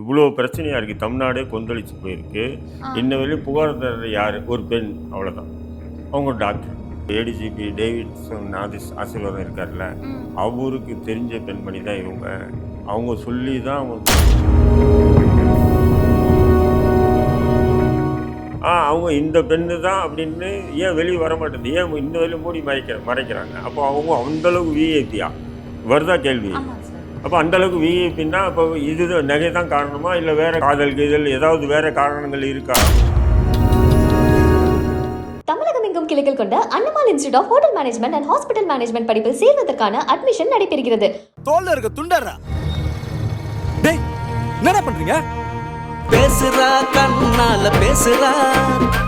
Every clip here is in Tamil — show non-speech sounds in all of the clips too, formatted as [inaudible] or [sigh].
இவ்வளோ பிரச்சனையாக இருக்குது தமிழ்நாடே கொந்தளிச்சு போயிருக்கு. இன்ன வரையும் புகார் தர்ற யார்? ஒரு பெண். அவ்வளோதான் அவங்க டாக்டர். ஏடிஜிபி டேவிட்சன் ஆதிஸ் ஆசீர்வாதம் இருக்கார்ல. அவருக்கு தெரிஞ்ச பெண்மணி தான் இவங்க. அவங்க சொல்லி தான் அவங்க ஆ அவங்க இந்த பெண்ணு தான் அப்படின்னு ஏன் வெளியே வர மாட்டேங்குது? ஏன் இந்த வெளியே மூடி மறைக்கிற மறைக்கிறாங்க? அப்போ அவங்க அந்த அளவுக்கு விஐபியா வருதா கேள்வி? அப்போ அந்த அளவுக்கு விஐபின்னா அப்போ இது நகை தான் காரணமா? இல்லை வேற காதல் கீதல் ஏதாவது வேற காரணங்கள் இருக்கா? தமிழகம் எங்கும் கிளைகள் கொண்ட Annamal institute of hotel management and hospital management படிப்பில் சேர்வதற்கான அட்மிஷன் நடைபெறுகிறது. தோல்ல இருக்க துண்டர்றா? டேய் என்னடா பண்றீங்க? பேசுறா கண்ணால பேசுறா.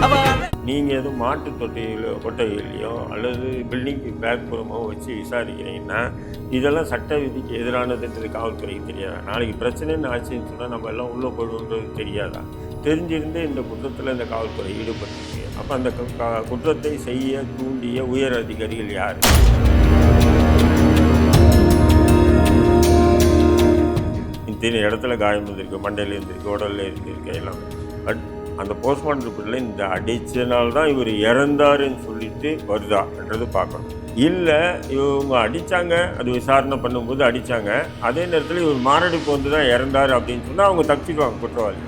அவ நீங்கள் எதுவும் மாட்டு தொட்டியிலோ கொட்டையிலையோ அல்லது பில்டிங்க்கு பேக்புறமோ வச்சு விசாரிக்கிறீங்கன்னா இதெல்லாம் சட்ட விதிக்கு எதிரானதுன்றது காவல்துறைக்கு தெரியாதா. நாளைக்கு பிரச்சனைன்னு ஆச்சுன்னு சொன்னால் நம்ம எல்லாம் உள்ளே போடுவோன்றது தெரியாதா? தெரிஞ்சிருந்து இந்த குற்றத்தில் இந்த காவல்துறை ஈடுபட்டுருக்கு. அப்போ அந்த கு- குற்றத்தை செய்ய தூண்டிய உயர் அதிகாரிகள் யார்? இத்தனை இடத்துல காயம் இருந்திருக்கு மண்டையில் இருந்திருக்கு உடலில் இருந்திருக்கு எல்லாம். பட் அந்த போஸ்ட்மார்ட்டம் ரிப்போர்ட்டில் இந்த அடித்தனால் தான் இவர் இறந்தாருன்னு சொல்லிட்டு வருதான்றது பார்க்கணும். இல்லை இவங்க அடித்தாங்க அது விசாரணை பண்ணும்போது அடித்தாங்க அதே நேரத்தில் இவர் மாரடைப்பு வந்து தான் இறந்தார் அப்படின்னு சொன்னால் அவங்க தப்பிச்சுக்குவாங்க குற்றவாளி.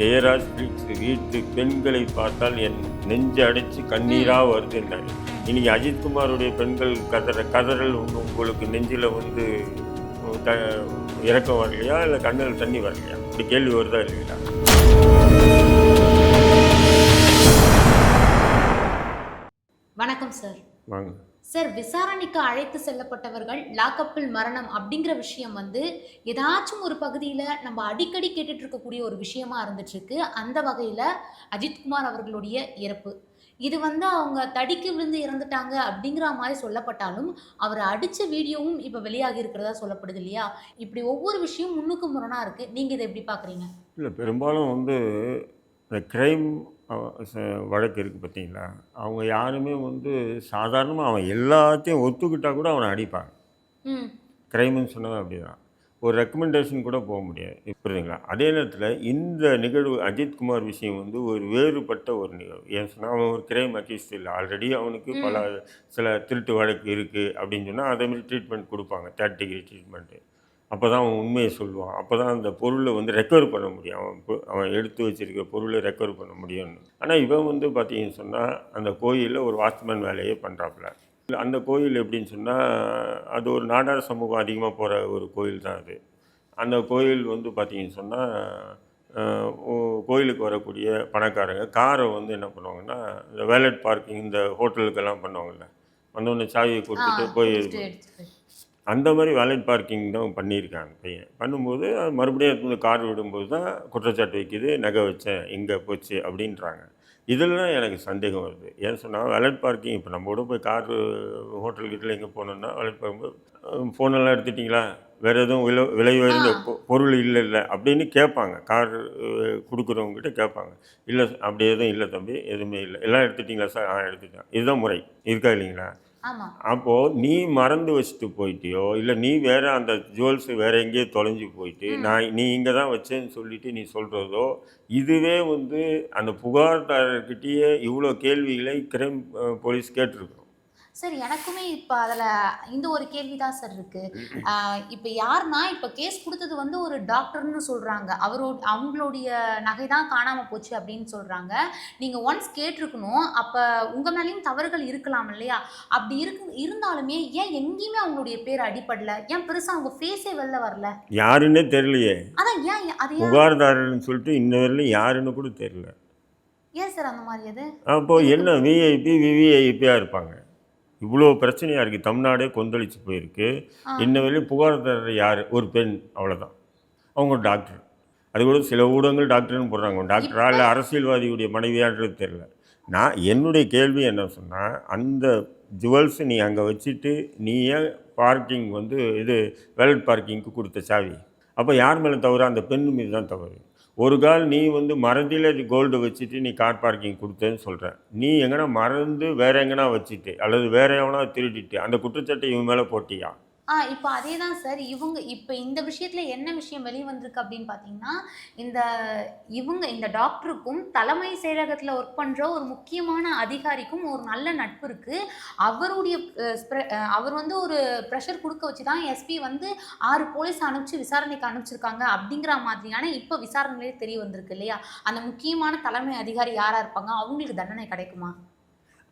ஜெயராஜ் வீட்டு பெண்களை பார்த்தால் என் நெஞ்சு அடித்து கண்ணீராக வருதுன்னாரு இன்னைக்கு அஜித்குமாருடைய பெண்கள் கதற கதறல் உங்க- உங்களுக்கு நெஞ்சில் வந்து த இறக்கம் வரலையா? இல்லை கண்ணில் தண்ணி வரலையா? இப்படி கேள்வி வருதா இல்லையா? வணக்கம் சார். வாங்க. சார் விசாரணைக்கு அழைத்து செல்லப்பட்டவர்கள் லாக்கப்பில் மரணம் அப்படிங்கிற விஷயம் வந்து ஏதாச்சும் ஒரு பகுதியில் நம்ம அடிக்கடி கேட்டுட்டு இருக்கக்கூடிய ஒரு விஷயமா இருந்துட்டு இருக்கு. அந்த வகையில் அஜித்குமார் அவர்களுடைய இறப்பு. இது வந்து அவங்க தடிக்கு விழுந்து இறந்துட்டாங்க அப்படிங்கிற மாதிரி சொல்லப்பட்டாலும் அவர் அடித்த வீடியோவும் இப்போ வெளியாகி இருக்கிறதா சொல்லப்படுது இல்லையா? இப்படி ஒவ்வொரு விஷயம் முன்னுக்கு முரணாக இருக்குது நீங்கள் இதை எப்படி பார்க்குறீங்க இல்லை பெரும்பாலும் வந்து இந்த க்ரைம் வழக்கு இருக்குது பார்த்தீங்களா? அவங்க யாருமே வந்து சாதாரணமாக அவன் எல்லாத்தையும் ஒத்துக்கிட்டா கூட அவனை அடிப்பாங்க. ம். க்ரைம்னு சொன்னது அப்படிதான். ஒரு ரெக்கமெண்டேஷன் கூட போக முடியாது. புரியுதுங்களா? அதே நேரத்தில் இந்த நிகழ்வு அஜித்குமார் விஷயம் வந்து ஒரு வேறுபட்ட ஒரு நிகழ்வு. ஏன் சொன்னால் அவன் ஒரு கிரைம் அக்யூஸ்ட் இல்லை. ஆல்ரெடி அவனுக்கு பல சில திருட்டு வழக்கு இருக்குது அப்படின்னு சொன்னால் அதேமாதிரி ட்ரீட்மெண்ட் கொடுப்பாங்க. தேர்ட் டிகிரி ட்ரீட்மெண்ட்டு அப்போ தான் அவன் உண்மையை சொல்லுவான். அப்போ தான் அந்த பொருளை வந்து ரெக்கவர் பண்ண முடியும். அவன் அவன் எடுத்து வச்சிருக்க பொருளை ரெக்கவர் பண்ண முடியும்னு. ஆனால் இவன் வந்து பார்த்தீங்கன்னு சொன்னால் அந்த கோயிலில் ஒரு வாட்ச்மேன் வேலையே பண்ணுறாப்புல அந்த கோயில் எப்படின்னு சொன்னால் அது ஒரு நாடார் சமூகம் அதிகமாக போகிற ஒரு கோயில் தான் அது. அந்த கோயில் வந்து பார்த்தீங்கன்னு சொன்னால் கோயிலுக்கு வரக்கூடிய பணக்காரங்க காரை வந்து என்ன பண்ணுவாங்கன்னா இந்த வேலட் பார்க்கிங் இந்த ஹோட்டலுக்கெல்லாம் பண்ணுவாங்கல்ல வந்தோடனே சாவியை கொடுத்துட்டு போய். அந்த மாதிரி வேலட் பார்க்கிங் தான் பண்ணியிருக்காங்க பையன். பண்ணும்போது மறுபடியும் கார் விடும்போது தான் குற்றச்சாட்டு வைக்குது நகை வச்சேன் எங்கே போச்சு அப்படின்றாங்க. இதில் தான் எனக்கு சந்தேகம் வருது. ஏன்னு சொன்னால் வேலட் பார்க்கிங் இப்போ நம்ம கூட போய் கார் ஹோட்டல் கிட்ட எங்கே போனோம்னா வேலட் பார்க்கும்போது ஃபோனெல்லாம் எடுத்துட்டிங்களா? வேறு எதுவும் விலை விலை உயர்ந்த பொருள் இல்லை இல்லை அப்படின்னு கேட்பாங்க. கார் கொடுக்குறவங்ககிட்ட கேட்பாங்க. இல்லை அப்படி எதுவும் இல்லை தம்பி. எதுவுமே இல்லை. எல்லாம் எடுத்துட்டிங்களா சார்? ஆ எடுத்துட்டேன் இதுதான் முறை. இருக்கா இல்லைங்களா? அப்போது நீ மறந்து வச்சுட்டு போயிட்டியோ இல்லை நீ வேற அந்த ஜுவல்ஸ் வேற எங்கேயோ தொலைஞ்சு போயிட்டு நான் நீ இங்கே தான் வச்சேன்னு சொல்லிட்டு நீ சொல்கிறதோ இதுவே வந்து அந்த புகார்தாரர்கிட்டயே இவ்வளோ கேள்விகளை கிரைம் போலீஸ் கேட்டிருக்கோம். சார் எனக்குமே இப்போ அதில் இந்த ஒரு கேள்வி தான் சார் இருக்குது இப்போ யாருன்னா இப்போ கேஸ் கொடுத்தது வந்து ஒரு டாக்டர்னு சொல்கிறாங்க அவரோட அவங்களுடைய நகை தான் காணாமல் போச்சு அப்படின்னு சொல்கிறாங்க நீங்கள் ஒன்ஸ் கேட்டிருக்கணும் அப்போ உங்கள் மேலேயும் தவறுகள் இருக்கலாம் இல்லையா? அப்படி இருக்கு இருந்தாலுமே ஏன் எங்கேயுமே அவங்களுடைய பேர் அடிப்படல ஏன் பெருசாக அவங்க ஃபேஸே வெளில வரல? யாருன்னே தெரியலையே. அதான் ஏன் அது புகார்தாரர்னு சொல்லிட்டு இன்ன வரையிலும் யாருன்னு கூட தெரியல. ஏன் சார் அந்த மாதிரி அது? அப்போது என்ன விஐபி விவிஐபியாக இருப்பாங்க. இவ்வளோ பிரச்சனையாக இருக்குது தமிழ்நாடே கொந்தளிச்சு போயிருக்கு. இன்ன வரையும் புகார்தாரர் யார்? ஒரு பெண் அவ்வளோதான் அவங்க டாக்டர். அது கூட சில ஊடகங்கள் டாக்டர்னு போடுறாங்க. டாக்டரா இல்லை அரசியல்வாதியுடைய மனைவியான்றது தெரியல. நான் என்னுடைய கேள்வி என்ன சொன்னால் அந்த ஜுவல்ஸ் நீ அங்கே வச்சுட்டு நீ ஏன் பார்க்கிங் வந்து இது வேலட் பார்க்கிங்க்கு கொடுத்த சாவி? அப்போ யார் மேலே தவறு? அந்த பெண் மீது தான் தவறு. ஒரு கால் நீ வந்து மறந்தில கோல்டு வச்சுட்டு நீ கார் பார்க்கிங் கொடுத்தேன்னு சொல்கிற நீ எங்கன்னா மறந்து வேற எங்கன்னா வச்சுட்டு அல்லது வேற எவனா திருடிட்டு அந்த குற்றச்சாட்டை இவன் மேலே போட்டியா? ஆ இப்போ அதே தான் சார். இவங்க இப்போ இந்த விஷயத்தில் என்ன விஷயம் வெளியே வந்திருக்கு அப்படின்னு பார்த்தீங்கன்னா இந்த இவங்க இந்த டாக்டருக்கும் தலைமை செயலகத்தில் ஒர்க் பண்ணுற ஒரு முக்கியமான அதிகாரிக்கும் ஒரு நல்ல நட்பு இருக்குது அவருடைய அவர் வந்து ஒரு ப்ரெஷர் கொடுக்க வச்சு தான் எஸ்பி வந்து ஆறு போலீஸ் அனுப்பிச்சு விசாரணைக்கு அனுப்பிச்சிருக்காங்க அப்படிங்கிற மாதிரியான இப்போ விசாரணையிலே தெரிய வந்திருக்கு இல்லையா? அந்த முக்கியமான தலைமை அதிகாரி யாராக இருப்பாங்க? அவங்களுக்கு தண்டனை கிடைக்குமா?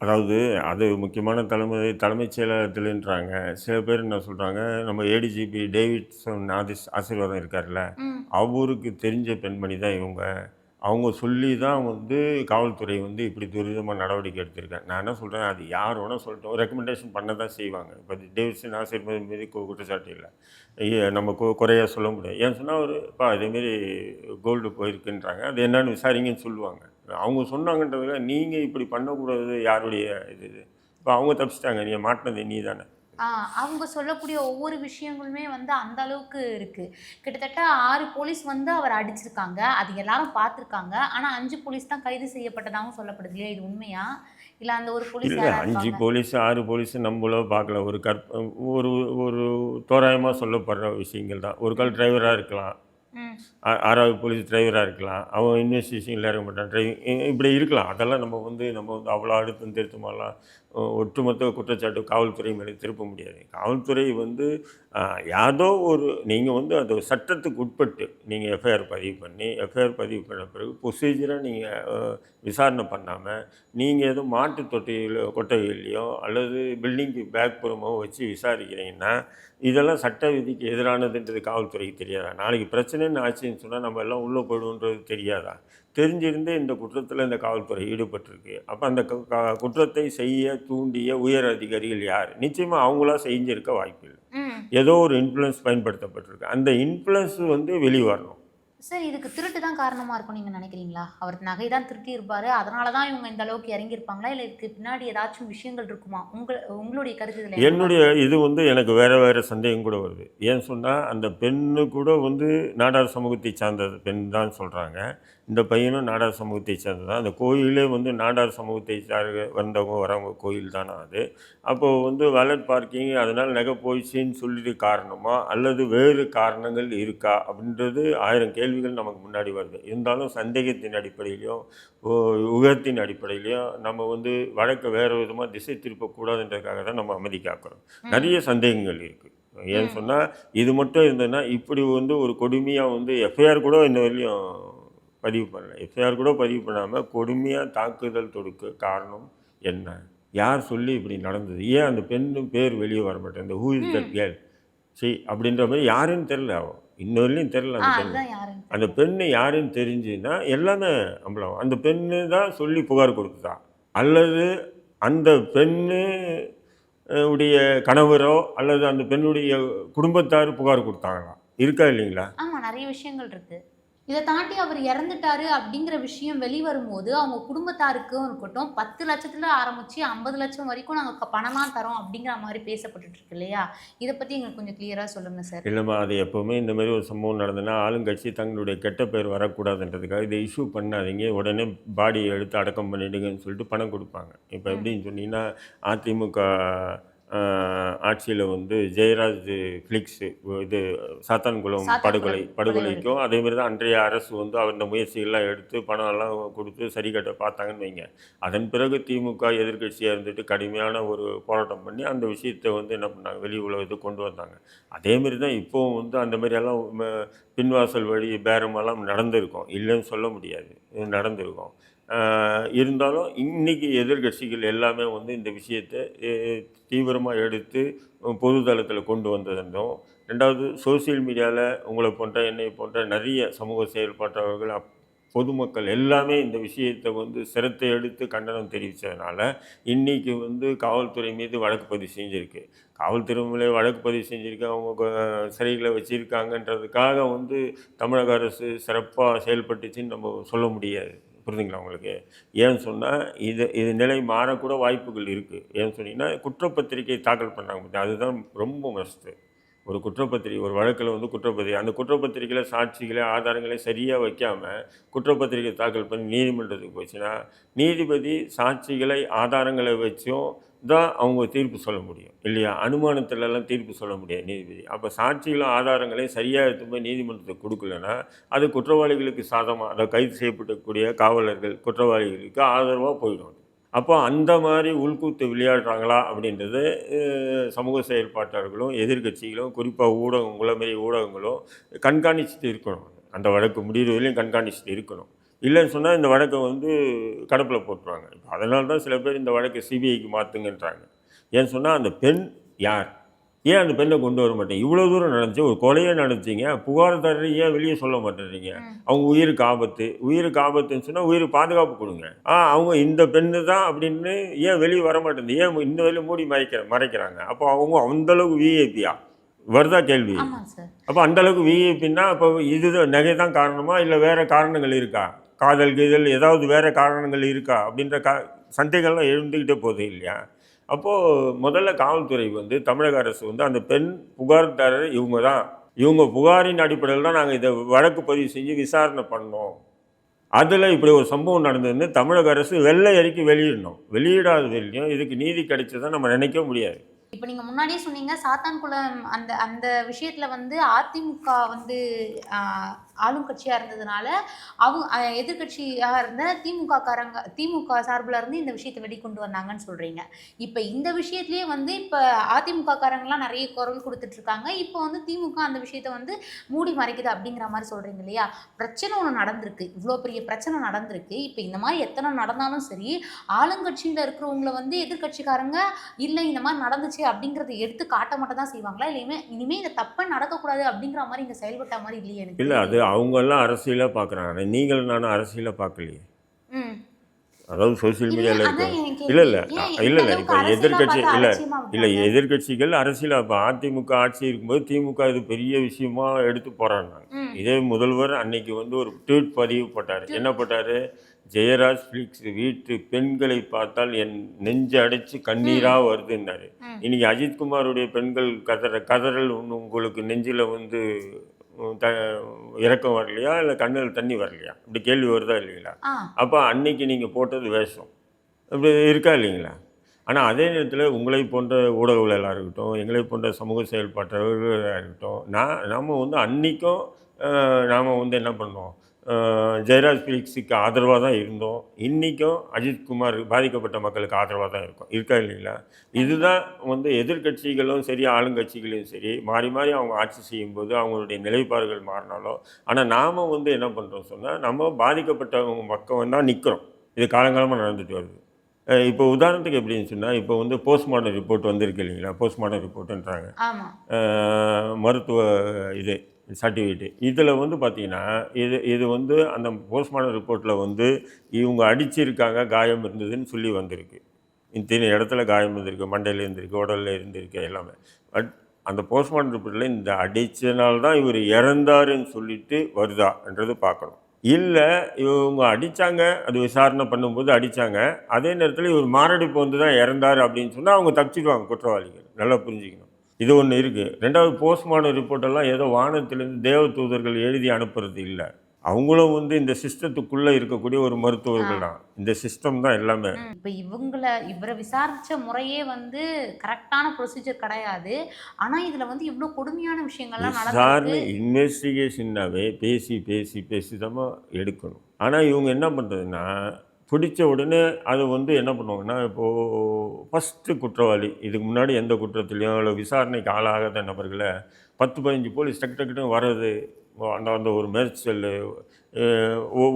அதாவது அது முக்கியமான தலைமை தலைமைச் செயலகத்தில்ன்றாங்க. சில பேர் என்ன சொல்கிறாங்க நம்ம ஏடிஜிபி டேவிட்சன் ஆதிஸ் ஆசீர்வாதம் இருக்கார்ல அவருக்கு தெரிஞ்ச பெண்மணி தான் இவங்க. அவங்க சொல்லி தான் வந்து காவல்துறை வந்து இப்படி துரிதமாக நடவடிக்கை எடுத்திருக்கேன் நான் என்ன சொல்கிறேன் அது யார் வேணால் சொல்லிட்டோம். ரெக்கமெண்டேஷன் பண்ண தான் செய்வாங்க. இப்போ டேவிட்ஸன் ஆசிரியர் மீது கு- குற்றச்சாட்டு இல்லை. நம்ம கு குறையாக சொல்ல முடியாது. ஏன் சொன்னால் ஒரு இப்போ அதேமாரி கோல்டு போயிருக்குன்றாங்க. அது என்னன்னு விசாரிங்கன்னு சொல்லுவாங்க. அவங்க சொன்னாங்கன்றதுல நீங்கள் இப்படி பண்ணக்கூடாது. யாருடைய இது இது? இப்போ அவங்க தப்பிச்சிட்டாங்க. நீங்கள் மாட்டினது நீ தானே அவங்க சொல்லக்கூடிய ஒவ்வொரு விஷயங்களுமே வந்து அந்த அளவுக்கு இருக்கு. கிட்டத்தட்ட ஆறு போலீஸ் வந்து அவர் அடிச்சிருக்காங்க. அது எல்லாரும் பார்த்துருக்காங்க. ஆனா அஞ்சு போலீஸ் தான் கைது செய்யப்பட்டதாகவும் சொல்லப்படுது. இல்லையா? இது உண்மையா? இல்ல அந்த ஒரு போலீஸ் அஞ்சு? போலீஸ் ஆறு போலீஸ் நம்மள பார்க்கல. ஒரு கற்ப ஒரு ஒரு தோராயமாக சொல்லப்படுற விஷயங்கள் தான். ஒரு கால் டிரைவராக இருக்கலாம். ஆறாவது போலீஸ் டிரைவராக இருக்கலாம். அவன் இன்வெஸ்டிகேஷனில் இறங்க மாட்டான் டிரைவிங் இப்படி இருக்கலாம். அதெல்லாம் நம்ம வந்து நம்ம வந்து அவ்வளோ அழுத்தம் திருத்தமாலாம் ஒட்டுமொத்த குற்றச்சாட்டு காவல்துறை மேலே திருப்ப முடியாது. காவல்துறை வந்து யாதோ ஒரு நீங்கள் வந்து அந்த சட்டத்துக்கு உட்பட்டு நீங்கள் எஃப்ஐஆர் பதிவு பண்ணி எஃப்ஐஆர் பதிவு பண்ண பிறகு ப்ரொசீஜராக நீங்கள் விசாரணை பண்ணாமல் நீங்கள் எதுவும் மாட்டு தொட்டியிலோ கொட்டகையிலையோ அல்லது பில்டிங்க்கு பேக் புறமோ வச்சு விசாரிக்கிறீங்கன்னா இதெல்லாம் சட்ட விதிக்கு எதிரானதுன்றது காவல்துறைக்கு தெரியாதா? நாளைக்கு பிரச்சனைன்னு ஆச்சுன்னு சொன்னால் நம்ம எல்லாம் உள்ளே போயிடுவோன்றது தெரியாதா? தெரிஞ்சிருந்தே இந்த குற்றத்தில் இந்த காவல்துறை ஈடுபட்டிருக்கு. அப்போ அந்த குற்றத்தை செய்ய தூண்டிய உயர் அதிகாரிகள் யார்? நிச்சயமாக அவங்களா செஞ்சிருக்க வாய்ப்பில்லை. ஏதோ ஒரு இன்ஃப்ளூயன்ஸ் பயன்படுத்தப்பட்டிருக்கு. அந்த இன்ஃப்ளூயன்ஸ் வந்து வெளி வரணும் சார் இதுக்கு திருட்டு தான் காரணமாக இருக்கும் நீங்கள் நினைக்கிறீங்களா? அவர் நகை தான் திருட்டி இருப்பார் அதனால தான் இவங்க இந்த அளவுக்கு இறங்கியிருப்பாங்களா? இல்லை இதுக்கு பின்னாடி ஏதாச்சும் விஷயங்கள் இருக்குமா? உங்கள் உங்களுடைய கருத்து என்னுடைய இது வந்து எனக்கு வேறு வேறு சந்தேகம் கூட வருது. ஏன்னு சொன்னால் அந்த பெண்ணு கூட வந்து நாடார் சமூகத்தை சார்ந்த பெண் தான் சொல்கிறாங்க இந்த பையனும் நாடார் சமூகத்தை சேர்ந்தது தான் அந்த கோயிலே வந்து நாடார் சமூகத்தை சார் வந்தவங்க வரவங்க கோயில் தானே அது. அப்போது வந்து வேலட் பார்க்கிங் அதனால் நகை போயிடுச்சின்னு சொல்லிட்டு காரணமா அல்லது வேறு காரணங்கள் இருக்கா அப்படின்றது ஆயிரம் கேள்விகள் நமக்கு முன்னாடி வருது. இருந்தாலும் சந்தேகத்தின் அடிப்படையிலையும் உகத்தின் அடிப்படையிலையும் நம்ம வந்து வழக்கை வேறு விதமாக திசை திருப்பக்கூடாதுன்றதுக்காக தான் நம்ம அமைதி காக்கிறோம். நிறைய சந்தேகங்கள் இருக்குது ஏன்னு. சொன்னால் இது மட்டும் இருந்ததுன்னா இப்படி வந்து ஒரு கொடுமையாக வந்து எஃப்ஐஆர் கூட இந்த வரையும் பதிவு பண்ணல. எஃப்ஐஆர் கூட பதிவு பண்ணாமல் கொடுமையாக தாக்குதல் தொடுக்க காரணம் என்ன? யார் சொல்லி இப்படி நடந்தது? ஏன் அந்த பெண்ணு பேர் வெளியே வர மாட்டேங்குது ஹூ இஸ் தட் கேர்ள் சரி அப்படின்ற மாதிரி யாருன்னு தெரில அவன் இன்னொருலையும் தெரில அந்த பெண் அந்த பெண்ணு யாருன்னு தெரிஞ்சுன்னா எல்லாமே அம்பலம். அந்த பெண்ணு தான் சொல்லி புகார் கொடுத்ததா? அல்லது அந்த பெண்ணு உடைய கணவரோ அல்லது அந்த பெண்ணுடைய குடும்பத்தார் புகார் கொடுத்தாங்களா? இருக்கா இல்லைங்களா? ஆமா நிறைய விஷயங்கள் இருக்கு. இதை தாண்டி அவர் இறந்துட்டாரு அப்படிங்கிற விஷயம் வெளிவரும்போது அவங்க குடும்பத்தாருக்கும் இருக்கட்டும் பத்து லட்சத்துல ஆரம்பிச்சு ஐம்பது லட்சம் வரைக்கும் நாங்க க- பணம்லாம் தரோம் அப்படிங்கிற மாதிரி பேசப்பட்டுட்டு இருக்கு இல்லையா? இதை பத்தி எங்களுக்கு கொஞ்சம் கிளியரா சொல்லுங்க சார். இல்லைம்மா அது எப்போவுமே இந்த மாதிரி ஒரு சம்பவம் நடந்ததுன்னா ஆளுங்கட்சி தங்களுடைய கெட்ட பேர் வரக்கூடாதுன்றதுக்காக இதை இஷ்யூ பண்ணாதீங்க. உடனே பாடியை எடுத்து அடக்கம் பண்ணிடுங்கன்னு சொல்லிட்டு பணம் கொடுப்பாங்க. இப்போ எப்படின்னு சொன்னீங்கன்னா அதிமுக ஆட்சியில் வந்து ஜெயராஜ் ஃப்ளிக்ஸு இது சாத்தான்குளம் படுகொலை கொலை படுகொலைக்கும் அதே மாதிரி தான் அன்றைய அரசு வந்து அந்த முயற்சிகள்லாம் எடுத்து பணம் எல்லாம் கொடுத்து சரி கட்ட பார்த்தாங்கன்னு வைங்க. அதன் பிறகு திமுக எதிர்க்கட்சியாக இருந்துட்டு கடுமையான ஒரு போராட்டம் பண்ணி அந்த விஷயத்தை வந்து என்ன பண்ணாங்க? வெளி உலகத்துக்கு கொண்டு வந்தாங்க. அதேமாரி தான் இப்போவும் வந்து அந்த மாதிரி எல்லாம் ம- பின்வாசல் வழி பேரமெல்லாம் நடந்திருக்கும். இல்லைன்னு சொல்ல முடியாது. நடந்திருக்கும். இருந்தாலும் இன்னைக்கு எதிர்க்கட்சிகள் எல்லாமே வந்து இந்த விஷயத்தை தீவிரமாக எடுத்து பொது தளத்தில் கொண்டு வந்ததும் ரெண்டாவது சோஷியல் மீடியாவில் உங்களை போன்ற என்னை போன்ற நிறைய சமூக செயல்பாட்டாளர்கள் அப்- பொதுமக்கள் எல்லாமே இந்த விஷயத்தை வந்து சிரத்தை எடுத்து கண்டனம் தெரிவித்ததுனால இன்றைக்கி வந்து காவல்துறை மீது வழக்கு பதிவு செஞ்சுருக்கு. காவல்துறை மேலே வழக்கு பதிவு செஞ்சுருக்கு அவங்க சிறைகளை வச்சுருக்காங்கன்றதுக்காக வந்து தமிழக அரசு சிறப்பாக செயல்பட்டுச்சுன்னு நம்ம சொல்ல முடியாது. புரிதுங்களா உங்களுக்கு? ஏன்னு சொன்னால் இது இது நிலை மாறக்கூட வாய்ப்புகள் இருக்குது ஏன்னு சொன்னீங்கன்னா குற்றப்பத்திரிக்கை தாக்கல் பண்ணாங்க அதுதான் ரொம்ப மஸ்ட்டு ஒரு குற்றப்பத்திரிகை ஒரு வழக்கில் வந்து குற்றப்பத்திரிகை. அந்த குற்றப்பத்திரிகையில் சாட்சிகளை ஆதாரங்களை சரியாக வைக்காமல் குற்றப்பத்திரிகை தாக்கல் பண்ணி நீதிமன்றத்துக்கு போச்சுன்னா நீதிபதி சாட்சிகளை ஆதாரங்களை வச்சும் தான் அவங்க தீர்ப்பு சொல்ல முடியும். இல்லையா? அனுமானத்திலலாம் தீர்ப்பு சொல்ல முடியாது. நீதிபதி. அப்போ சாட்சிகளும் ஆதாரங்களையும் சரியாக எடுத்து போய் நீதிமன்றத்துக்கு கொடுக்கலன்னா அது குற்றவாளிகளுக்கு சாதமாக அதை கைது செய்யப்படக்கூடிய காவலர்கள் குற்றவாளிகளுக்கு ஆதரவாக போயிடும் அப்போ அந்த மாதிரி உள்கூத்து விளையாடுறாங்களா அப்படின்றது சமூக செயல்பாட்டாளர்களும் எதிர்க்கட்சிகளும் குறிப்பாக ஊடகம் மாரி ஊடகங்களும் கண்காணிச்சுட்டு இருக்கணும். அந்த வழக்கு முடிகிற கண்காணிச்சுட்டு இருக்கணும். இல்லைன்னு சொன்னால் இந்த வழக்கை வந்து கடப்பில் போட்டுருவாங்க. இப்போ அதனால தான் சில பேர் இந்த வழக்கை சிபிஐக்கு மாற்றுங்கன்றாங்க ஏன்னு சொன்னால் அந்த பெண் யார்? ஏன் அந்த பெண்ணை கொண்டு வர மாட்டேங்க? இவ்வளோ தூரம் நடந்துச்சு ஒரு கொலையே நடந்துச்சிங்க புகார்தாரரை ஏன் வெளியே சொல்ல மாட்டேறீங்க அவங்க உயிருக்கு ஆபத்து. உயிருக்கு ஆபத்துன்னு சொன்னால் உயிருக்கு பாதுகாப்பு கொடுங்க. ஆ அவங்க இந்த பெண்ணு தான் அப்படின்னு ஏன் வெளியே வர மாட்டேங்குது? ஏன் இந்த வெளியே மூடி மறைக்கிற மறைக்கிறாங்க? அப்போ அவங்க அந்தளவுக்கு விஐபியா வருதா கேள்வி? அப்போ அந்த அளவுக்கு விஐபின்னா அப்போ இது நகை தான் காரணமா? இல்லை வேற காரணங்கள் இருக்கா? காதல் கீதல் ஏதாவது வேறு காரணங்கள் இருக்கா அப்படின்ற கா சந்தைகள்லாம் எழுந்துக்கிட்டே போகுது இல்லையா? அப்போது முதல்ல காவல்துறை வந்து தமிழக அரசு வந்து அந்த பெண் புகார்தாரர் இவங்க தான். இவங்க புகாரின் அடிப்படையில் தான் நாங்கள் இதை வழக்கு பதிவு செஞ்சு விசாரணை பண்ணோம். அதில் இப்படி ஒரு சம்பவம் நடந்ததுன்னு தமிழக அரசு வெள்ளை அறிக்கை வெளியிடணும். வெளியிடாத வெளியும் இதுக்கு நீதி கிடைச்சதான் நம்ம நினைக்க முடியாது. இப்போ நீங்கள் முன்னாடியே சொன்னீங்க சாத்தான்குளம் அந்த அந்த விஷயத்தில் வந்து அதிமுக வந்து ஆளும் கட்சியாக இருந்ததுனால அவங்க ஆஹ், எதிர்க்கட்சியாக இருந்த திமுக காரங்க திமுக சார்பில் இருந்து இந்த விஷயத்தை வெளிக்கொண்டு வந்தாங்கன்னு சொல்கிறீங்க இப்போ இந்த விஷயத்துலேயே வந்து இப்போ அதிமுக காரங்களாம் நிறைய குரல் கொடுத்துட்ருக்காங்க. இப்போ வந்து திமுக அந்த விஷயத்தை வந்து மூடி மறைக்குது அப்படிங்கிற மாதிரி சொல்கிறீங்க இல்லையா? பிரச்சனை ஒன்று நடந்திருக்கு. இவ்வளோ பெரிய பிரச்சனை நடந்திருக்கு. இப்போ இந்த மாதிரி எத்தனை நடந்தாலும் சரி ஆளுங்கட்சியில் இருக்கிறவங்கள வந்து எதிர்க்கட்சிக்காரங்க இல்லை இந்த மாதிரி நடந்துச்சு அப்படிங்கிறத எடுத்து காட்ட மட்டும் தான் செய்வாங்களா? இல்லையுமே இனிமே இந்த தப்பை நடக்கக்கூடாது அப்படிங்கிற மாதிரி இங்கே செயல்பட்ட மாதிரி இல்லையே எனக்கு இல்லை அது அவங்கெல்லாம் அரசியலாக பார்க்குறாங்க நீங்கள் நானும் அரசியலாக பார்க்கலையே. அதாவது சோசியல் மீடியாவில் கேள்வி. இல்லை இல்லை இல்லை இல்லை இப்போ அரசியலா பார்த்தா இல்லை இல்லை விட்டாங்க? எதிர்க்கட்சிகள் அரசியலாக இப்போ அதிமுக ஆட்சி இருக்கும்போது திமுக இது பெரிய விஷயமா எடுத்து போராடினாங்க. இதே முதல்வர் அன்னைக்கு வந்து ஒரு ட்வீட் பதிவு போட்டார் என்ன போட்டார் ஜெயராஜ் ஃபிளிக்ஸ் வீட்டு பெண்களை பார்த்தால் என் நெஞ்சு அடைச்சு கண்ணீராக வருதுன்னாரு. இன்னைக்கு அஜித்குமாருடைய பெண்கள் கதற கதறல் ஒண்ணு உங்களுக்கு நெஞ்சில் வந்து த இறக்கம் வரலையா இல்லை கண்ணில் தண்ணி வரலையா? இப்படி கேள்வி வருதா இல்லைங்களா? அப்போ அன்னைக்கு நீங்கள் போட்டது வேஷம். அப்படி இருக்கா இல்லைங்களா? ஆனால் அதே நேரத்தில் உங்களை போன்ற ஊடகங்களாக இருக்கட்டும் எங்களை போன்ற சமூக செயல்பாட்டவர்களாக இருக்கட்டும் நான் நாம் வந்து அன்றைக்கும் நாம் வந்து என்ன பண்ணோம் அஹ், ஜெயராஜ் பிலிக்ஸுக்கு ஆதரவாக தான் இருந்தோம். இன்றைக்கும் அஜித்குமார் பாதிக்கப்பட்ட மக்களுக்கு ஆதரவாக தான் இருக்கும். இருக்கா இல்லைங்களா? இதுதான் வந்து எதிர்க்கட்சிகளும் சரி ஆளுங்கட்சிகளும் சரி மாறி மாறி அவங்க ஆட்சி செய்யும்போது அவங்களுடைய நிலைப்பாடுகள் மாறினாலும் ஆனால் நாம் வந்து என்ன பண்ணுறோம் சொன்னால் நம்ம பாதிக்கப்பட்டவங்க பக்கம் தான் நிற்கிறோம் இது காலங்காலமாக நடந்துட்டு வருது. இப்போ உதாரணத்துக்கு எப்படின்னு சொன்னால் இப்போ வந்து போஸ்ட்மார்ட்டம் ரிப்போர்ட் வந்திருக்கு இல்லைங்களா? போஸ்ட்மார்ட்டம் ரிப்போர்ட்டுன்றாங்க. மருத்துவ இது. சர்டிஃபிகேட்டு இதில் வந்து பார்த்தீங்கன்னா இது இது வந்து அந்த போஸ்ட்மார்ட்டம் ரிப்போர்ட்டில் வந்து இவங்க அடிச்சிருக்காங்க காயம் இருந்ததுன்னு சொல்லி வந்திருக்கு. இத்தனை இடத்துல காயம் இருந்திருக்கு மண்டையில் இருந்திருக்கு உடலில் இருந்திருக்கு எல்லாமே. பட் அந்த போஸ்ட்மார்ட்டம் ரிப்போர்ட்டில் இந்த அடித்தனால தான் இவர் இறந்தாருன்னு சொல்லிட்டு வருதான்றது பார்க்கணும். இல்லை இவங்க அடித்தாங்க அது விசாரணை பண்ணும்போது அடித்தாங்க அதே நேரத்தில் இவர் மாரடைப்பு வந்து தான் இறந்தார் அப்படின்னு சொன்னால் அவங்க தப்பிச்சிடுவாங்க குற்றவாளிகள். நல்லா புரிஞ்சுக்கணும். இது ஒன்று இருக்குது ரெண்டாவது போஸ்ட்மார்ட்டம் ரிப்போர்ட்டெல்லாம் ஏதோ வானத்திலேருந்து தேவ தூதர்கள் எழுதி அனுப்புறது இல்லை. அவங்களும் வந்து இந்த சிஸ்டத்துக்குள்ளே இருக்கக்கூடிய ஒரு மருத்துவர்கள் தான். இந்த சிஸ்டம் தான் எல்லாமே. இப்போ இவங்கள இவரை விசாரிச்ச முறையே வந்து கரெக்டான ப்ரொசீஜர் கிடையாது. ஆனா இதுல வந்து இவ்வளோ கொடுமையான விஷயங்கள்லாம் நடந்திருக்கு. இன்வெஸ்டிகேஷன்னாவே பேசி பேசி பேசி தான் எடுக்கணும். ஆனால் இவங்க என்ன பண்ணுறதுன்னா பிடிச்ச உடனே அது வந்து என்ன பண்ணுவாங்கன்னா இப்போது ஃபஸ்ட்டு குற்றவாளி இதுக்கு முன்னாடி எந்த குற்றத்துலேயும் இல்லை விசாரணைக்கு ஆளாகாத நபர்களை பத்து பதினஞ்சு போலீஸ் டக்கு டக்குன்னு வர்றது அந்த அந்த ஒரு மேர்ச்சல்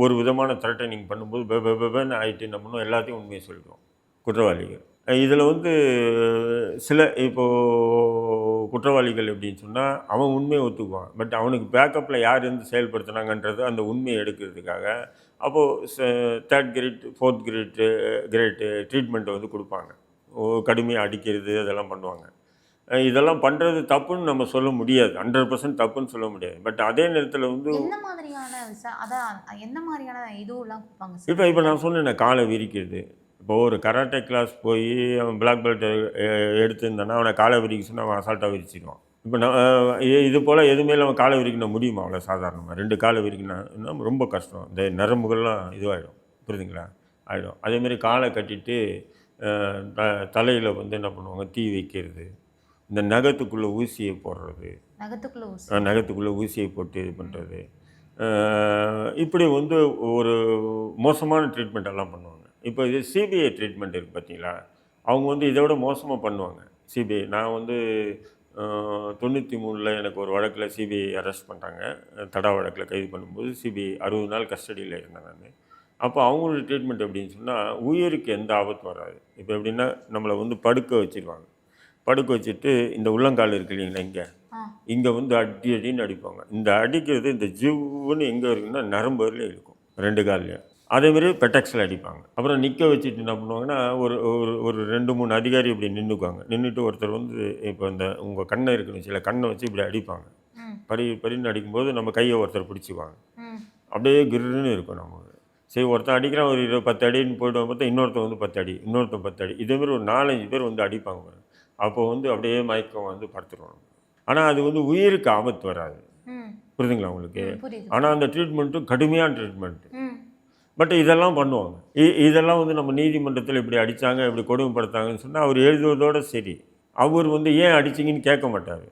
ஒரு விதமான த்ரெட்டனிங் பண்ணும்போது பெ பெ ஆகிட்டு என்ன பண்ணுவோம்? எல்லாத்தையும் உண்மையை சொல்கிறோம் குற்றவாளிகள். இதில் வந்து சில இப்போது குற்றவாளிகள் எப்படின்னு சொன்னால் அவன் உண்மையை ஒத்துக்குவான். பட் அவனுக்கு பேக்கப்பில் யார் இருந்து செயல்படுத்துனாங்கன்றது அந்த உண்மையை எடுக்கிறதுக்காக அப்போது third grade fourth grade grade ட்ரீட்மெண்ட்டை வந்து கொடுப்பாங்க. கடுமையாக அடிக்கிறது அதெல்லாம் பண்ணுவாங்க. இதெல்லாம் பண்ணுறது தப்புன்னு நம்ம சொல்ல முடியாது. ஹண்ட்ரட் பர்சன்ட் தப்புன்னு சொல்ல முடியாது. பட் அதே நேரத்தில் வந்து எந்த மாதிரியான அதான் எந்த மாதிரியான இதுவெல்லாம் கொடுப்பாங்க இப்போ இப்போ நான் சொன்னேன் காலை விரிக்கிறது. இப்போ ஒரு கராட்டே கிளாஸ் போய் அவன் பிளாக் பெல்ட் எடுத்திருந்தானா அவனை காலை விரிக்க சொன்னா அவன் அசால்ட்டாக விரிச்சிடுவான் இப்போ நான் இது போல் எதுவுமே இல்லாமல் காலை விரிக்கணும் முடியுமா அவ்வளோ சாதாரணமாக ரெண்டு காலை விரிக்கணும் ரொம்ப கஷ்டம். இந்த நரம்புகள்லாம் இதுவாகிடும் புரியுதுங்களா? ஆகிடும் அதேமாரி காலை கட்டிட்டு த தலையில் வந்து என்ன பண்ணுவாங்க? தீ வைக்கிறது. இந்த நகத்துக்குள்ளே ஊசியை போடுறது. நகத்துக்குள்ள ஊசி. நகத்துக்குள்ளே ஊசியை போட்டு இது பண்ணுறது இப்படி வந்து ஒரு மோசமான ட்ரீட்மெண்ட் எல்லாம் பண்ணுவாங்க. இப்போ இது சிபிஐ ட்ரீட்மெண்ட் இருக்குது பார்த்தீங்களா? அவங்க வந்து இதை விட மோசமாக பண்ணுவாங்க. சிபிஐ நான் வந்து தொண்ணூற்றி மூணில் எனக்கு ஒரு வழக்கில் சிபிஐ அரெஸ்ட் பண்ணிட்டாங்க. தடா வழக்கில் கைது பண்ணும்போது சிபிஐ அறுபது நாள் கஸ்டடியில் இருந்தேன் நான். அப்போ அவங்களோட ட்ரீட்மெண்ட் எப்படின்னு சொன்னால் உயிருக்கு எந்த ஆபத்தும் வராது. இப்போ எப்படின்னா நம்மளை வந்து படுக்க வச்சிருவாங்க. படுக்க வச்சுட்டு இந்த உள்ளங்கால் இருக்கு இல்லைங்களா இங்கே? இங்கே வந்து அடி அடின்னு அடிப்பாங்க. இந்த அடிக்கிறது இந்த ஜிவ்வுன்னு எங்கே இருக்குன்னா நரம்பு வரலையும் இருக்கும். ரெண்டு கால்லையும். அதேமாரி பெட்டக்ஸில் அடிப்பாங்க. அப்புறம் நிற்க வச்சுட்டு என்ன பண்ணுவாங்கன்னா ஒரு ஒரு ஒரு ரெண்டு மூணு அதிகாரி இப்படி நின்றுக்குவாங்க. நின்றுட்டு ஒருத்தர் வந்து இப்போ இந்த உங்கள் கண்ணை இருக்குன்னு சில கண்ணை வச்சு இப்படி அடிப்பாங்க. ம். பரி பரின்னு அடிக்கும்போது நம்ம கையை ஒருத்தர் பிடிச்சிக்குவாங்க. அப்படியே கிருன்னு இருக்கும் நமக்கு சரி ஒருத்தன் அடிக்கிறான் ஒரு இருபது பத்து அடின்னு போய்ட்டு பார்த்தா இன்னொருத்தன் வந்து பத்து அடி இன்னொருத்தன் பத்து அடி. இதேமாரி ஒரு நாலஞ்சு பேர் வந்து அடிப்பாங்க. அப்போ வந்து அப்படியே மயக்கம் வந்து படுத்துருவாங்க. ஆனால் அது வந்து உயிருக்கு ஆபத்து வராது. புரியுதுங்களா உங்களுக்கு? ஆனால் அந்த ட்ரீட்மெண்ட்டும் கடுமையான ட்ரீட்மெண்ட்டு. பட் இதெல்லாம் பண்ணுவாங்க. இ- இதெல்லாம் வந்து நம்ம நீதிமன்றத்தில் இப்படி அடித்தாங்க இப்படி கொடுமைப்படுத்தாங்கன்னு சொன்னால் அவர் எழுதுவதோட சரி. அவர் வந்து ஏன் அடிச்சிங்கன்னு கேட்க மாட்டார்.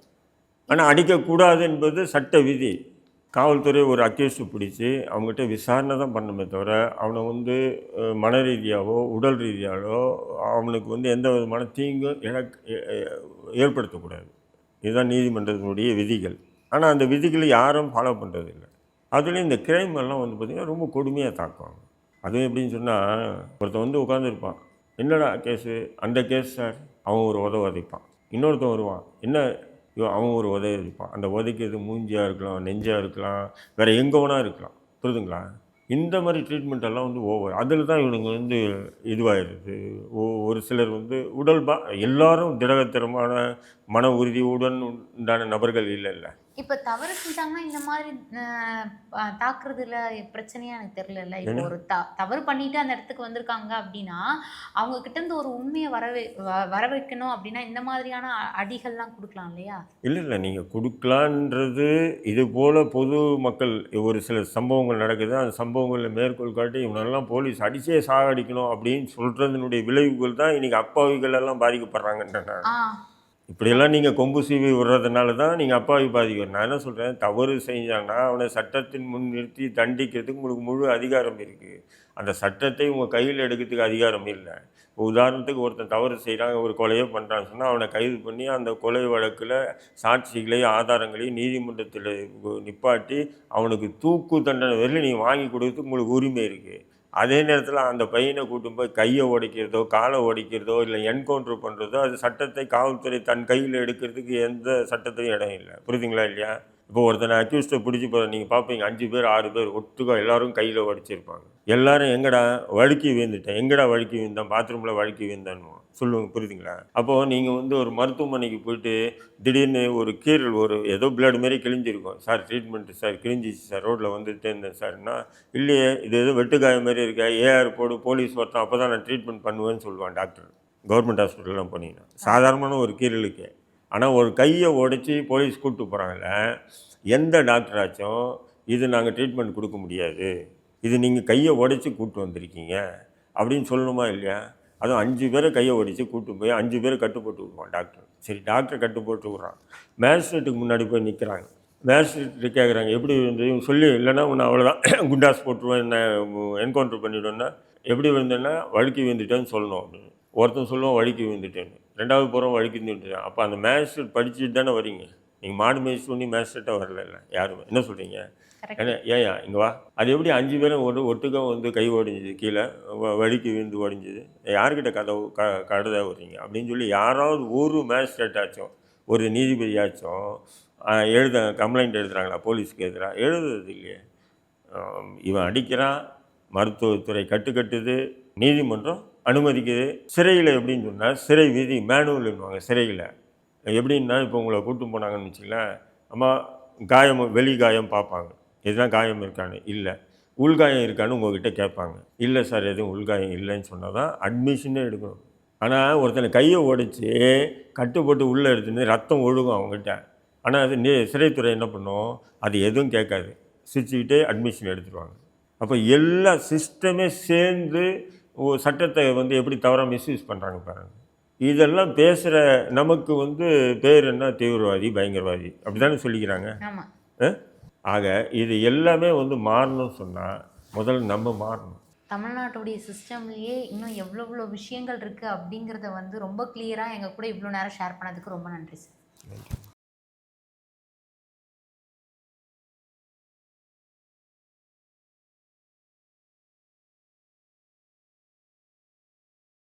ஆனால் அடிக்கக்கூடாது என்பது சட்ட விதி. காவல்துறை ஒரு அக்யூஸ்டு பிடிச்சி அவங்ககிட்ட விசாரணை தான் பண்ணணுமே தவிர அவனை வந்து மன ரீதியாகவோ உடல் ரீதியாவோ அவனுக்கு வந்து எந்த விதமான தீங்கும் எனக்கு ஏற்படுத்தக்கூடாது. இதுதான் நீதிமன்றத்தினுடைய விதிகள். ஆனால் அந்த விதிகளை யாரும் ஃபாலோ பண்ணுறதில்லை அதுலேயும் இந்த கிரைம் எல்லாம் வந்து பார்த்திங்கன்னா ரொம்ப கொடுமையாக தாக்குவாங்க. அதுவும் எப்படின்னு சொன்னால் ஒருத்தன் வந்து உட்காந்துருப்பான் என்னடா கேஸு? அந்த கேஸ் சார். அவன் ஒரு உதவ உதைப்பான். இன்னொருத்தன் வருவான். என்ன? ஐயோ, அவன் ஒரு உதவி இருப்பான் அந்த உதைக்கிறது மூஞ்சியாக இருக்கலாம் நெஞ்சாக இருக்கலாம் வேறு எங்கே வேணா இருக்கலாம். புரியுதுங்களா? இந்த மாதிரி ட்ரீட்மெண்ட் எல்லாம் வந்து ஓவர் அதில் தான் இவனுங்க வந்து இதுவாகிடுது ஒரு சிலர் வந்து உடல் பா எல்லாரும் திடகத்திரமான மன உறுதியுடன் உண்டான நபர்கள் இல்லைல்ல. இப்ப தவறு செஞ்சாங்கன்னா இந்த மாதிரி தாக்குறதுல பிரச்சனையா எனக்கு தெரியல இப்போ ஒரு த தவறு பண்ணிட்டு அந்த இடத்துக்கு வந்திருக்காங்க அப்படின்னா அவங்க கிட்ட இருந்து ஒரு உண்மையை வர வை- வர வைக்கணும் அப்படின்னா இந்த மாதிரியான அடிகள்லாம் கொடுக்கலாம் இல்லையா? இல்லை இல்லை. நீங்கள் கொடுக்கலான்றது இது போல் பொது மக்கள் ஒரு சில சம்பவங்கள் நடக்குது. அந்த சம்பவங்களில் மேற்கோள் காட்டி இவனெல்லாம் போலீஸ் அடிச்சே சாகடிக்கணும் அப்படின்னு சொல்கிறதுனுடைய விளைவுகள் தான் இன்றைக்கி அப்பாவிகள் எல்லாம் பாதிக்கப்படுறாங்கன்ற இப்படியெல்லாம் நீங்கள் கொம்பு சீவி விடுறதுனால தான் நீங்கள் அப்பாவி பாதிக்கும் நான் என்ன சொல்கிறேன் தவறு செஞ்சாங்கன்னா அவனை சட்டத்தின் முன் நிறுத்தி தண்டிக்கிறதுக்கு உங்களுக்கு முழு அதிகாரம் இருக்குது அந்த சட்டத்தை உங்கள் கையில் எடுக்கிறதுக்கு அதிகாரம் இல்லை. இப்போ உதாரணத்துக்கு ஒருத்தன் தவறு செய்கிறாங்க ஒரு கொலையோ பண்ணுறான்னு சொன்னால் அவனை கைது பண்ணி அந்த கொலை வழக்கில் சாட்சிகளையும் ஆதாரங்களையும் நீதிமன்றத்தில் நிப்பாட்டி அவனுக்கு தூக்கு தண்டனை வரையிலும் நீங்கள் வாங்கி கொடுக்கறதுக்கு உங்களுக்கு உரிமை இருக்குது அதே நேரத்தில் அந்த பையனை கூட்டும் போய் கையை உடைக்கிறதோ காலை உடைக்கிறதோ இல்லை என்கவுண்டர் பண்ணுறதோ அது சட்டத்தை காவல்துறை தன் கையில் எடுக்கிறதுக்கு எந்த சட்டத்தையும் இடம் இல்லை. புரியுதுங்களா இல்லையா? இப்போ ஒருத்தனை அக்யூஸ்டை பிடிச்சி இப்போ நீங்கள் பார்ப்பீங்க அஞ்சு பேர் ஆறு பேர் ஒட்டுக்கா எல்லோரும் கையில் வடிச்சிருப்பாங்க. எல்லாரும் எங்கடா வழுக்கி வீழ்ந்துட்டேன் எங்கடா வழுக்கி வீழ்ந்தான் பாத்ரூமில் வழுக்கி வீழ்ந்தான்னு சொல்லுவாங்க புரியுதுங்களா? அப்போது நீங்கள் வந்து ஒரு மருத்துவமனைக்கு போயிட்டு திடீர்னு ஒரு கீரல் ஒரு ஏதோ பிளட் மாரி கிழிஞ்சிருக்கும். சார் ட்ரீட்மெண்ட்டு சார் கிழிஞ்சிச்சு சார் ரோட்டில் வந்துட்டே இருந்தேன் சார்னா இல்லையே இது ஏதோ வெட்டுக்காயம் மாதிரி இருக்கா ஏஆர் போடு போலீஸ் ஒருத்தன் அப்போ தான் நான் ட்ரீட்மெண்ட் பண்ணுவேன்னு சொல்லுவான் டாக்டர் கவர்மெண்ட் ஹாஸ்பிட்டல்லாம் போனீங்கன்னா. சாதாரணமான ஒரு கீரலுக்கு ஆனால் ஒரு கையை உடைச்சி போலீஸ் கூப்பிட்டு போகிறாங்கல்ல எந்த டாக்டராச்சும் இது நாங்கள் ட்ரீட்மெண்ட் கொடுக்க முடியாது. இது நீங்கள் கையை உடைச்சி கூப்பிட்டு வந்திருக்கீங்க. அப்படின்னு சொல்லணுமா இல்லையா? அதுவும் அஞ்சு பேரை கையை உடைச்சி கூப்பிட்டு போய் அஞ்சு பேரை கட்டு போட்டு விடுவான் டாக்டர். சரி டாக்டர் கட்டு போட்டு விட்றான். மேஜிஸ்ட்ரேட்டுக்கு முன்னாடி போய் நிற்கிறாங்க மேஜிஸ்ட்ரேட்டு கேட்குறாங்க எப்படி இருந்தது இவங்க சொல்லி இல்லைன்னா உன்னை அவ்வளோதான் [coughs] குண்டாஸ் போட்டுருவேன் என்ன என்கவுண்டர் பண்ணிவிடுவேன்னா எப்படி விழுந்தேன்னா வழுக்கி விழுந்துட்டேன்னு சொல்லணும் அப்படின்னு. ஒருத்தன் சொல்லுவான் வழுக்கி விழுந்துட்டேன்னு. ரெண்டாவது போகிறோம் வழுக்கி விழுந்துட்டேன் அப்போ அந்த மேஜிஸ்ட்ரேட் படிச்சுட்டு தானே வரீங்க. நீங்கள் மாடு மேய்ச்சி பண்ணி மேஜிஸ்ட்ரேட்டாக வரல யாருமே என்ன சொல்கிறீங்க ஏயா இங்கே வா. அது எப்படி அஞ்சு பேரும் ஒரு ஒட்டுக்கா வந்து கை ஓடிஞ்சுது கீழே வழுக்கி விழுந்து ஓடிஞ்சுது? யார்கிட்ட கதை க கழுத வர்றீங்க அப்படின்னு சொல்லி யாராவது ஒரு மேஜிஸ்ட்ரேட் ஆச்சும் ஒரு நீதிபதியாச்சும் எழுத கம்ப்ளைண்ட் எழுதுறாங்களா? போலீஸ்க்கு எதிராக எழுதுறது இல்லையே. இவன் அடிக்கிறான் மருத்துவத்துறை கட்டுக்கட்டுது நீதிமன்றம் அனுமதிக்குது. சிறையில் எப்படின்னு சொன்னால் சிறை விதி இருப்பாங்க சிறையில். எப்படின்னா இப்போ உங்களை கூட்டு போனாங்கன்னு வச்சுங்களேன் அம்மா காயம் வெளி காயம் பார்ப்பாங்க. எதுனா காயம் இருக்கான்னு? இல்லை. உள்காயம் இருக்கான்னு உங்ககிட்ட கேட்பாங்க. இல்லை சார் எதுவும் உள்காயம் இல்லைன்னு சொன்னால் தான் அட்மிஷனே எடுக்கணும். ஆனால் ஒருத்தனை கையை உடைச்சி கட்டு போட்டு உள்ளே எடுத்துன்னு ரத்தம் ஒழுகும் அவங்ககிட்ட. ஆனால் அது நே சிறைத்துறை என்ன பண்ணும்? அது எதுவும் கேட்காது. சிரிச்சுக்கிட்டே அட்மிஷன் எடுத்துருவாங்க. அப்போ எல்லா சிஸ்டமே சேர்ந்து சட்டத்தை வந்து எப்படி தவறாக மிஸ்யூஸ் பண்ணுறாங்க பாருங்க. இதெல்லாம் பேசுகிற நமக்கு வந்து பேர் என்ன? தீவிரவாதி பயங்கரவாதி. அப்படி தானே சொல்லிக்கிறாங்க? ஆக இது எல்லாமே வந்து மாறணும்னு சொன்னால் முதல்ல நம்ம மாறணும். தமிழ்நாட்டுடைய சிஸ்டம்லேயே இன்னும் எவ்வளோ எவ்வளோ விஷயங்கள் இருக்குது அப்படிங்கிறத வந்து ரொம்ப கிளியராக எங்கள் கூட இவ்வளோ நேரம் ஷேர் பண்ணதுக்கு ரொம்ப நன்றி சார் நன்றி.